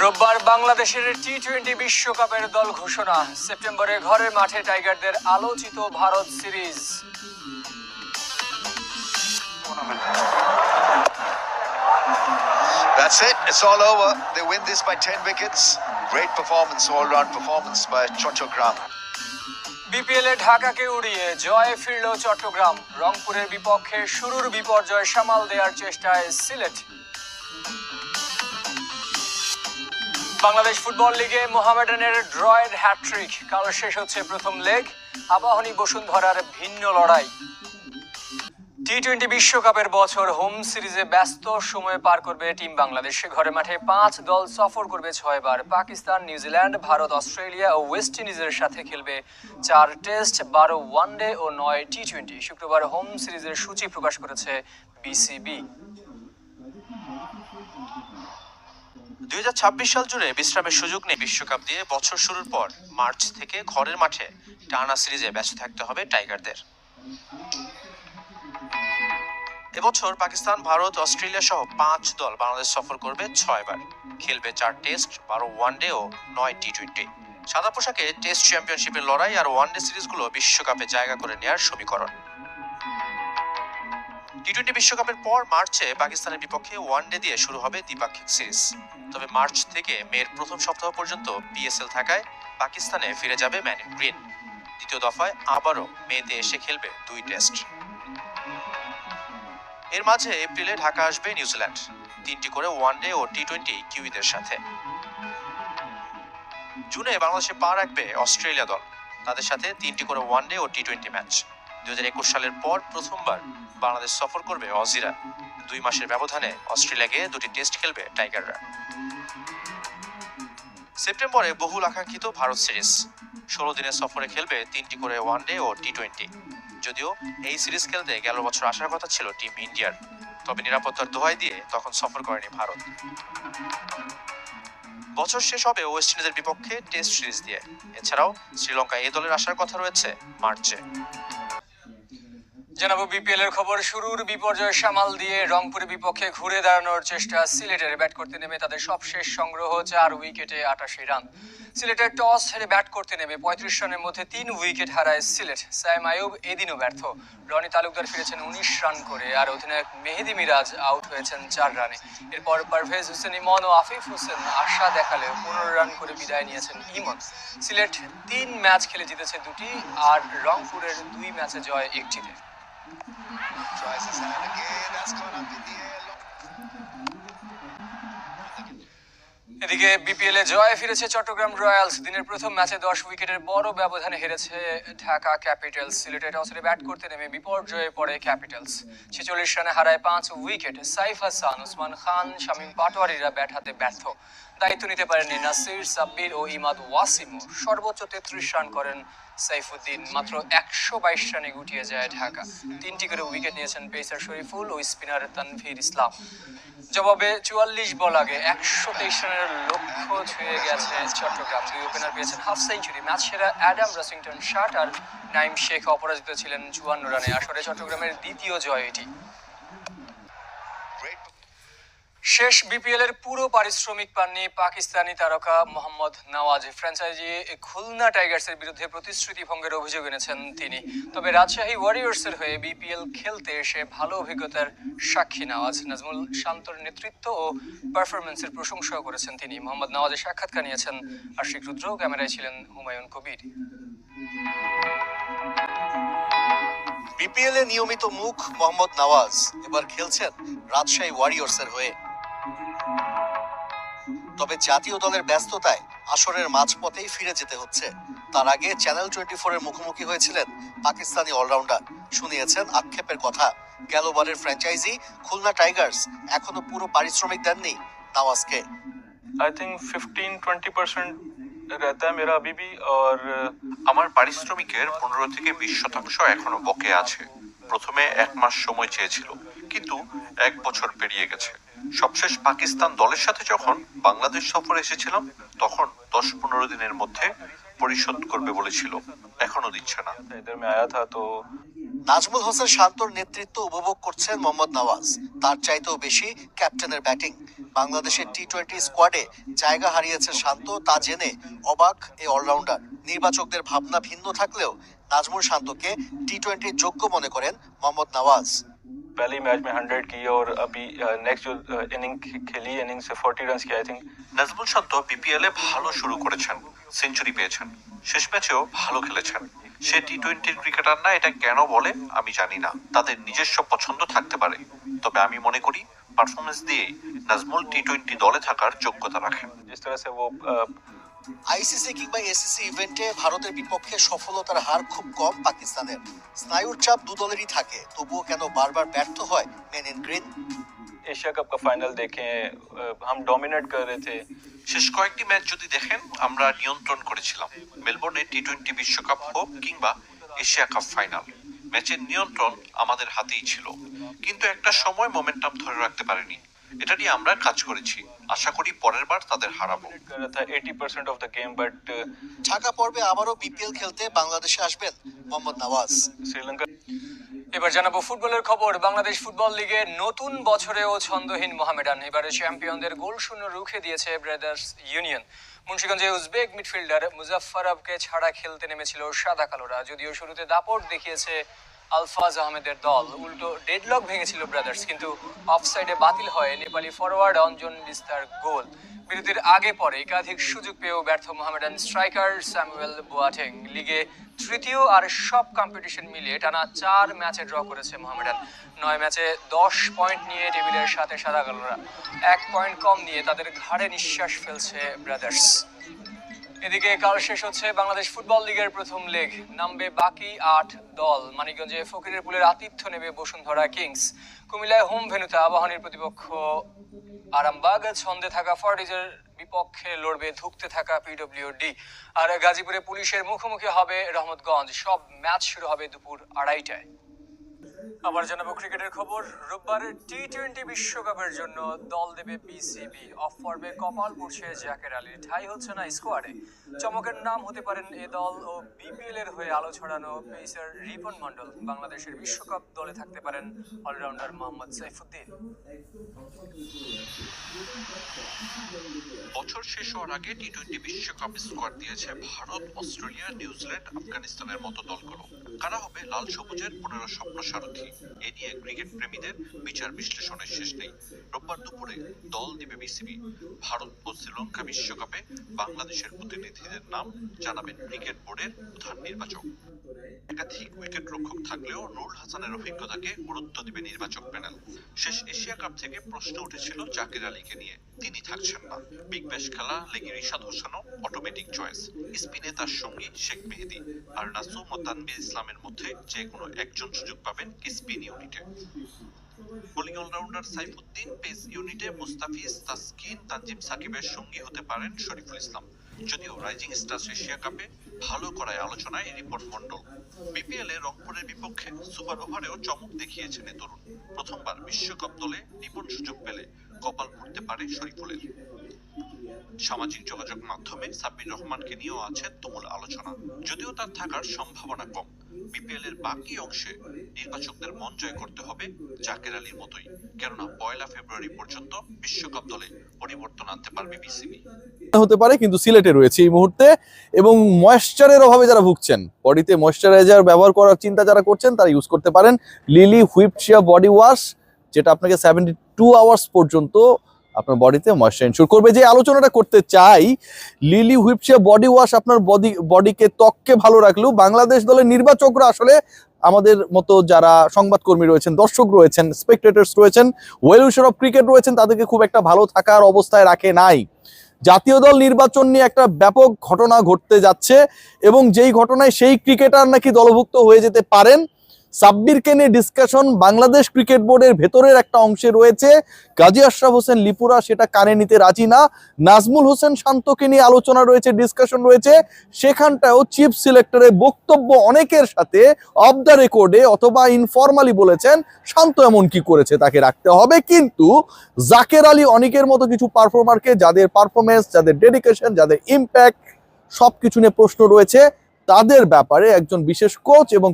রোববার বাংলাদেশের T twenty বিশ্বকাপের দল ঘোষণা সেপ্টেম্বরে ঘরের মাঠে টাইগারদের আলোচিত Bharat series That's it. It's all over. They win this by 10 wickets. Great performance, all-round performance by Chochogram. BPL এ ঢাকাকে উড়িয়ে জয় ফিরল চট্টগ্রাম রংপুরের বিপক্ষে শুরুর বিপর্যয় সামাল দেওয়ার চেষ্টায় সিলেট বাংলাদেশ ফুটবল লিগে মোহামেডানের ড্রয়ের হ্যাট্রিক কাল শেষ হচ্ছে প্রথম লেগ। আবাহনী বসুন্ধরার ভিন্ন লড়াই। টি টোয়েন্টি বিশ্বকাপের বছর হোম সিরিজে ব্যস্ত সময় পার করবে টিম বাংলাদেশ। ঘরে মাঠে পাঁচ দল সফর করবে ছয়বার। পাকিস্তান, নিউজিল্যান্ড, ভারত, অস্ট্রেলিয়া ও ওয়েস্ট ইন্ডিজের সাথে খেলবে চার টেস্ট, বারো ওয়ানডে ও নয় টি টোয়েন্টি শুক্রবার হোম সিরিজের সূচি প্রকাশ করেছে বিসিবি। দুই হাজার ছাব্বিশ সাল জুড়ে বিশ্রামের সুযোগ নেই বিশ্বকাপ দিয়ে বছর শুরুর পর মার্চ থেকে ঘরের মাঠে টানা সিরিজে ব্যস্ত থাকতে হবে টাইগারদের। এবছর পাকিস্তান, ভারত, অস্ট্রেলিয়া সহ পাঁচ দল বাংলাদেশ সফর করবে ছয়বার। খেলবে চার টেস্ট, বারো ওয়ানডে ও নয় টি টোয়েন্টি সাদা পোশাকে টেস্ট চ্যাম্পিয়নশিপের লড়াই আর ওয়ানডে সিরিজগুলো বিশ্বকাপে জায়গা করে নেয়ার সমীকরণ। টি টোয়েন্টি বিশ্বকাপের পর মার্চে পাকিস্তানের বিপক্ষে ওয়ানডে দিয়ে শুরু হবে দ্বিপাক্ষিক সিরিজ। তবে মার্চ থেকে মের প্রথম সপ্তাহ পর্যন্ত পিএসএল থাকায় পাকিস্তানে ফিরে যাবে ম্যান ইন গ্রিন। দ্বিতীয় দফায় আবারও মেতে এসে খেলবে দুই টেস্ট। এর মাঝে এপ্রিলে ঢাকা আসবে নিউজিল্যান্ড। তিনটি করে ওয়ানডে ও টি টোয়েন্টি কিউইদের সাথে। জুনে বাংলাদেশে পা রাখবে অস্ট্রেলিয়া দল। তাদের সাথে তিনটি করে ওয়ানডে ও টি টোয়েন্টি ম্যাচ দুই হাজার একুশ সালের পর প্রথমবার বাংলাদেশ সফর করবে অজিরা দুই মাসের ব্যবধানে অস্ট্রেলিয়া গিয়ে দুটি টেস্ট খেলবে টাইগাররা। সেপ্টেম্বরে বহুল আকাঙ্ক্ষিত ভারত সিরিজ। ষোলো দিনের সফরে খেলবে তিনটি করে ওয়ানডে ও টি টোয়েন্টি যদিও এই সিরিজ খেলতে গেল বছর আসার কথা ছিল টিম ইন্ডিয়ার। তবে নিরাপত্তার দোহাই দিয়ে তখন সফর করেনি ভারত। বছর শেষ হবে ওয়েস্ট ইন্ডিজের বিপক্ষে টেস্ট সিরিজ দিয়ে। এছাড়াও শ্রীলঙ্কা এ দলের আসার কথা রয়েছে মার্চে। জানাব বিপিএল এর খবর, শুরুর বিপর্যয় সামাল দিয়ে রংপুরের বিপক্ষে ঘুরে দাঁড়ানোর চেষ্টা সিলেটের ব্যাট করতে নেমে তাদের সবশেষ সংগ্রহ চার উইকেটে আটাশি রান। সিলেটের টস হেরে ব্যাট করতে নেমে পঁয়ত্রিশ রানের মধ্যে তিন উইকেট হারায় সিলেট। সাইম আয়ুব এদিনও ব্যর্থ। রনি তালুকদার ফিরেছেন উনিশ রান করে আর অধিনায়ক মেহেদি মিরাজ আউট হয়েছেন চার রানে। এরপর পারভেজ হোসেন, ইমন ও আফিফ হোসেন আশা দেখালে পনেরো রান করে বিদায় নিয়েছেন ইমন। সিলেট তিন ম্যাচ খেলে জিতেছে দুটি আর রংপুরের দুই ম্যাচে জয় একটিতে। Tries his hand again. That's gone up in the air. এদিকে বিপিএল এ জয় ফিরেছে চট্টগ্রাম রয়্যালস। দিনের প্রথম ম্যাচে দশ উইকেটের বড় ব্যবধানে হেরেছে ঢাকা ক্যাপিটালস। সিলেটে টসে ব্যাট করতে নেমে বিপর্যয়ে পড়ে ক্যাপিটালস। ছেচল্লিশ রানে হারায় পাঁচ উইকেট। সাইফ হাসান ওসমান খান, শামীম পাটোয়ারিরা ব্যাট হাতে ব্যর্থ। দায়িত্ব নিতে পারেননি নাসির, সাব্বির ও ইমাদ ওয়াসিম। সর্বোচ্চ তেত্রিশ রান করেন সাইফুদ্দিন, মাত্র একশো বাইশ রানে গুটিয়ে যায় ঢাকা। তিনটি করে উইকেট নিয়েছেন পেসার শরীফুল ও স্পিনার তানভীর ইসলাম। জবাবে চুয়াল্লিশ বল আগে একশো তেইশ রানের লক্ষ্য ছুঁয়ে গেছে চট্টগ্রাম। দুই ওপেনার পেয়েছেন হাফ সেঞ্চুরি, ম্যাচ সেরা অ্যাডাম রসিংটন, শার্ট আর নাইম শেখ। অপরাজিত ছিলেন চুয়ান্ন রানে। আসরে চট্টগ্রামের দ্বিতীয় জয় এটি. শেষ বিপিএল এর পুরো পারিশ্রমিক পাননি পাকিস্তানি তারকা মোহাম্মদ নওয়াজ। ফ্র্যাঞ্চাইজি খুলনা টাইগার্সের বিরুদ্ধে প্রতিশ্রুতি ভঙ্গের অভিযোগ এনেছেন তিনি। তবে রাজশাহী ওয়ারিয়র্সের হয়ে বিপিএল খেলতে এসে ভালো অভিজ্ঞতার সাক্ষী নওয়াজ। নাজমুল শান্তর নেতৃত্ব ও পারফরমেন্সের প্রশংসাও করেছেন তিনি। মোহাম্মদ নওয়াজের সাক্ষাৎকার নিয়েছেন আশিক রুদ্র। ক্যামেরায় ছিলেন হুমায়ুন কবির। বিপিএল এ নিয়মিত মুখ মোহাম্মদ নওয়াজ। এবার খেলছেন রাজশাহী ওয়ারিয়র্সের হয়ে। তবে জাতীয় দলের ব্যস্ততায় আসরের মাঝপথেই ফিরে যেতে হচ্ছে তার আগে চ্যানেল টোয়েন্টি ফোর এর মুখোমুখি হয়েছিলেন পাকিস্তানি অলরাউন্ডার শুনিয়েছেন আক্ষেপের কথা গেলবারের ফ্র্যাঞ্চাইজি খুলনা টাইগার্স এখনো পুরো পারিশ্রমিক দেননি নওয়াজকে आई थिंक 15 20 परसेंट रहता है मेरा अभी भी और আমার পারিশ্রমিকের পনেরো থেকে বিশ শতাংশ এখনো বকে আছে প্রথমে এক মাস সময় চেয়েছিল কিন্তু এক বছর পেরিয়ে গেছে। সবশেষ পাকিস্তান দলের সাথে যখন বাংলাদেশ সফরে এসেছিলাম তখন দশ পনেরো দিনের মধ্যে পরিশোধ করবে বলেছিল। এখনও দিচ্ছে না। এদের মে আয়া থা তো নাজমুল হোসেন শান্তর নেতৃত্ব উপভোগ করছেন মোহাম্মদ নওয়াজ। তার চাইতেও বেশি ক্যাপ্টেনের ব্যাটিং। বাংলাদেশের টি টোয়েন্টি স্কোয়াডে জায়গা হারিয়েছে শান্ত তা জেনে অবাক এই অলরাউন্ডার। নির্বাচকদের ভাবনা ভিন্ন থাকলেও নাজমুল শান্তকে টি টোয়েন্টির যোগ্য মনে করেন মোহাম্মদ নওয়াজ। पहले मैच में हंड्रेड की और अभी नेक्स्ट जो इनिंग खेली इनिंग से फोर्टी रन की I think Najmul Shanto BPL এ ভালো শুরু করেছেন সেঞ্চুরি পেয়েছেন শেষ ম্যাচেও ভালো খেলেছেন সে টি টোয়েন্টির ক্রিকেটার না এটা কেন বলে আমি জানি না তাদের নিজস্ব পছন্দ থাকতে পারে তবে আমি মনে করি পারফরমেন্স দিয়েই নাজমুল টি টোয়েন্টি দলে থাকার যোগ্যতা রাখেন जिस तरह से वो अ, আইসিসি কিংবা এসিসি ইভেন্টে ভারতের বিপক্ষে সফলতার হার খুব কম পাকিস্তানের। স্নায়ুর চাপ দু দলেরই থাকে তবুও কেন বারবার ব্যর্থ হয় men in green Asia cup কা ফাইনাল দেখে হাম ডমিনেট কর রহে থে। শেষ কয়েকটি ম্যাচ যদি দেখেন আমরা নিয়ন্ত্রণ করেছিলাম। মেলবোর্নে টি টোয়েন্টি বিশ্বকাপ হোক কিংবা এশিয়া কাপ ফাইনাল ম্যাচের নিয়ন্ত্রণ আমাদের হাতেই ছিল। কিন্তু একটা সময় মোমেন্টাম ধরে রাখতে পারেনি। এটা নিয়ে আমরা কাজ করেছি। আশা করি পরের বার তাদের হারাবো। ঢাকা uh, পর্বে আবারও বিপিএল খেলতে বাংলাদেশে আসবেন মোহাম্মদ নওয়াজ। শ্রীলঙ্কা এবার জানাব ফুটবলের খবর। বাংলাদেশ ফুটবল লিগে নতুন বছরেও ছন্দহীন মোহামেডান। এবারে চ্যাম্পিয়নদের গোল শূন্য রুখে দিয়েছে ব্রাদার্স ইউনিয়ন মুন্সিগঞ্জে উজবেক মিডফিল্ডার মুজাফর আবকে ছাড়া খেলতে নেমেছিল সাদা কালোরা। যদিও শুরুতে দাপট দেখিয়েছে আলফাজ আহমেদের দল উল্টো ডেডলক ভেঙেছিল ব্রাদার্স কিন্তু অফসাইডে বাতিল হয় নেপালি ফরওয়ার্ড অঞ্জন বিস্তার গোল। বিরতির আগে পরে একাধিক সুযোগ পেয়েও ব্যর্থ মোহামেডান স্ট্রাইকার স্যামুয়েল বোয়াটেং লিগে তৃতীয় আর সব কম্পিটিশন মিলিয়ে টানা চার ম্যাচে ড্র করেছে মোহামেডান। নয় ম্যাচে দশ পয়েন্ট নিয়ে টেবিলের সাথে সাদা কালোরা এক পয়েন্ট কম নিয়ে তাদের ঘাড়ে নিঃশ্বাস ফেলছে ব্রাদার্স এদিকে কাল শেষ হচ্ছে বাংলাদেশ ফুটবল লিগের প্রথম লেগ। নামবে বাকি আট দল। মানিকগঞ্জে ফকিরের পুলের আতিথ্য নেবে বসুন্ধরা কিংস। কুমিল্লায় হোম ভেনুতে আবাহনীর প্রতিপক্ষ আরামবাগ। ছন্দে থাকা ফর্টিজের বিপক্ষে লড়বে ধুঁকতে থাকা পিডব্লিউডি। আর গাজীপুরে পুলিশের মুখোমুখি হবে রহমতগঞ্জ। সব ম্যাচ শুরু হবে দুপুর আড়াইটায়। আবার জানাব ক্রিকেটের খবর। রোববার টি টোয়েন্টি বিশ্বকাপের জন্য দল দেবে বিসিবি অফ পর্বে কপাল পড়ছে জাকের আলী। ঠাই হচ্ছে না স্কোয়াডে চমকের নাম হতে পারেন এ দল ও বিপিএল এর হয়ে আলো ছড়ানো পেসার রিপন মন্ডল বাংলাদেশের বিশ্বকাপ দলে থাকতে পারেন অলরাউন্ডার মোহাম্মদ সাইফুদ্দিন। বছর শেষ হওয়ার আগে টি টোয়েন্টি বিশ্বকাপ স্কোয়াড দিয়েছে ভারত, অস্ট্রেলিয়া, নিউজিল্যান্ড, আফগানিস্তানের মতো দলগুলো। কারা হবে লাল সবুজের? পনেরো স্বপ্ন সারথী। এ নিয়ে ক্রিকেট প্রেমীদের বিচার বিশ্লেষণের শেষ নেই। রোববার দুপুরে দল দিবে বিসিবি। ভারত ও শ্রীলঙ্কা বিশ্বকাপে বাংলাদেশের প্রতিনিধিদের নাম জানাবেন ক্রিকেট বোর্ডের প্রধান নির্বাচক। একাধিক উইকেট রক্ষক থাকলেও নুরুল হাসানের অভিজ্ঞতাকে গুরুত্ব দিবে নির্বাচক প্যানেল। শেষ এশিয়া কাপ থেকে প্রশ্ন উঠেছিল জাকির আলীকে নিয়ে। তিনি থাকছেন না। বিগ ব্যাশ খেলা লেগে রিশাদ হোসেনও অটোমেটিক চয়েস স্পিনে তার সঙ্গী শেখ মেহেদি। আর নাসুম ও তানবির ইসলামের মধ্যে যে কোনো একজন সুযোগ পাবেন স্পিন ইউনিটে। বোলিং অলরাউন্ডার সাইফুদ্দিন পেস ইউনিটে মুস্তাফিজ তাসকিন, তানজিম সাকিবের সঙ্গী হতে পারেন শরীফুল ইসলাম। যদিও রাইজিং স্টার্স এশিয়া কাপে ভালো করায় আলোচনায় রিপন মন্ডল বিপিএল এ রংপুরের বিপক্ষে সুপার ওভারেও চমক দেখিয়েছেন এ তরুণ। প্রথমবার বিশ্বকাপ দলে নিপুণ সুযোগ পেলে কপাল পড়তে পারে শরীফুলের। সামাজিক যোগাযোগ মাধ্যমে সাব্বির রহমানকে নিয়েও আছে তুমুল আলোচনা। যদিও তার থাকার সম্ভাবনা কম। বিপিএল এর বাকি অংশে নির্বাচকদের মন জয় করতে হবে জাকের আলীর মতোই। কেননা পয়লা ফেব্রুয়ারি পর্যন্ত বিশ্বকাপ দলে পরিবর্তন আনতে পারবে বিসিবি। হতে পারে, কিন্তু সিলেটে রয়েছে এই মুহূর্তে এবং ময়েশ্চারের অভাবে যারা ভুগছেন, বডিতে ময়েশ্চারাইজার ব্যবহার করার চিন্তা যারা করছেন, তারা ইউজ করতে পারেন লিলি হুইপচিয়া বডি ওয়াশ যেটা আপনাকে সেভেন্টি টু আওয়ার্স পর্যন্ত আপনার বডিতে ময়েশ্চার ইনশোর করবে। যে আলোচনাটা করতে চাই লিলি হুইপসে বডি ওয়াশ আপনার বডি বডিকে ত্বককে ভালো রাখলেও বাংলাদেশ দলের নির্বাচকরা আসলে আমাদের মতো যারা সংবাদকর্মী রয়েছেন, দর্শক রয়েছেন স্পেকটেটার্স রয়েছেন ওয়েল অফ ক্রিকেট রয়েছেন, তাদেরকে খুব একটা ভালো থাকার অবস্থায় রাখে নাই। জাতীয় দল নির্বাচন নিয়ে একটা ব্যাপক ঘটনা ঘটতে যাচ্ছে এবং যেই ঘটনায় সেই ক্রিকেটার নাকি দলভুক্ত হয়ে যেতে পারেন সাব্বিরকে নিয়ে ডিসকাশন বাংলাদেশ ক্রিকেট বোর্ডের ভেতরের একটা অংশে রয়েছে। গাজী আশরাফ হোসেন লিপুরা সেটা কানে নিতে রাজি না। নাজমুল হোসেন শান্তকে নিয়ে আলোচনা রয়েছে ডিসকাশন রয়েছে। সেখানটাও চিফ সিলেক্টরের বক্তব্য অনেকের সাথে অফ দ্য রেকর্ডে অথবা ইনফরমালি বলেছেন, শান্ত এমন কি করেছে তাকে রাখতে হবে। কিন্তু জাকের আলী অনেকের মতো কিছু পারফর্মারকে যাদের পারফরমেন্স যাদের ডেডিকেশন যাদের ইম্প্যাক্ট সবকিছু নিয়ে প্রশ্ন রয়েছে। তাদের ব্যাপারে একজন বিশেষ কোচ এবং